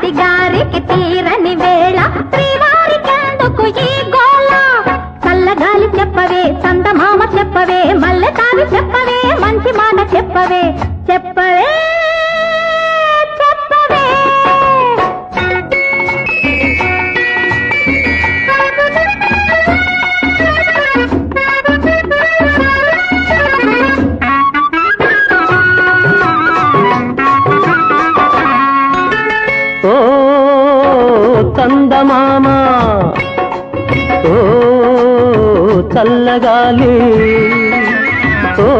శ్రీమతి గారికి తీరని వేళ ఓ చందమామ. ఓ చల్లగాలి. ఓ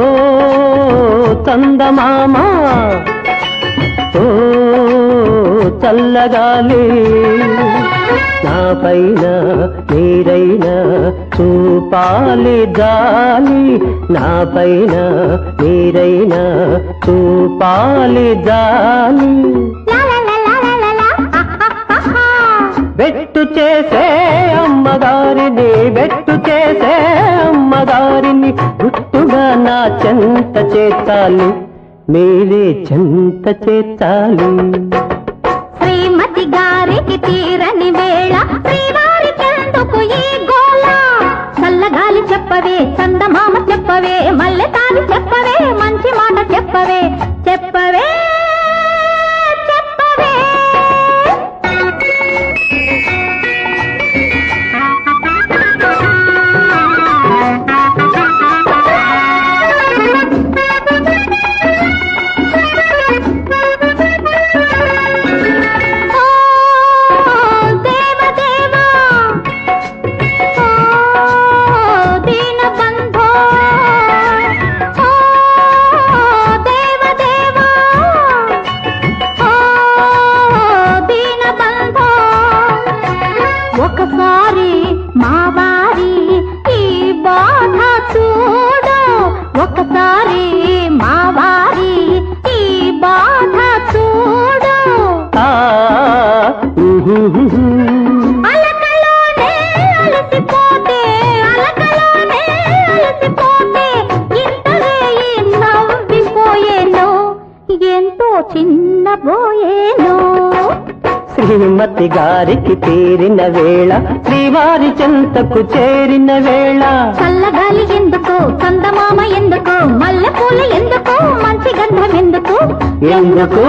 చందమామ. ఓ చల్లగాలి. నా పైన నీరైనా చూపాలి దాలి నా పైన నీరైనా చూపాలి దాలి బెట్టు చేసే అమ్మగారిని బెట్టు చేసే అమ్మగారిని గుట్టుగా నా చెంత చేర్చాలి మీరే చెంత చేర్చాలి. శ్రీమతి గారికి తీరని వేళ శ్రీవారికెందుకు ఈ గోళ చల్లగాలి చెప్పవే ఎంతో చిన్నబోయేను శ్రీమతి గారికి తీరిన వేళ శ్రీవారి చెంతకు చేరిన వేళ. చల్లగాలి ఎందుకు చందమామ ఎందుకు మల్లెపూలు ఎందుకు మంచి గంధం ఎందుకు? ఎందుకు?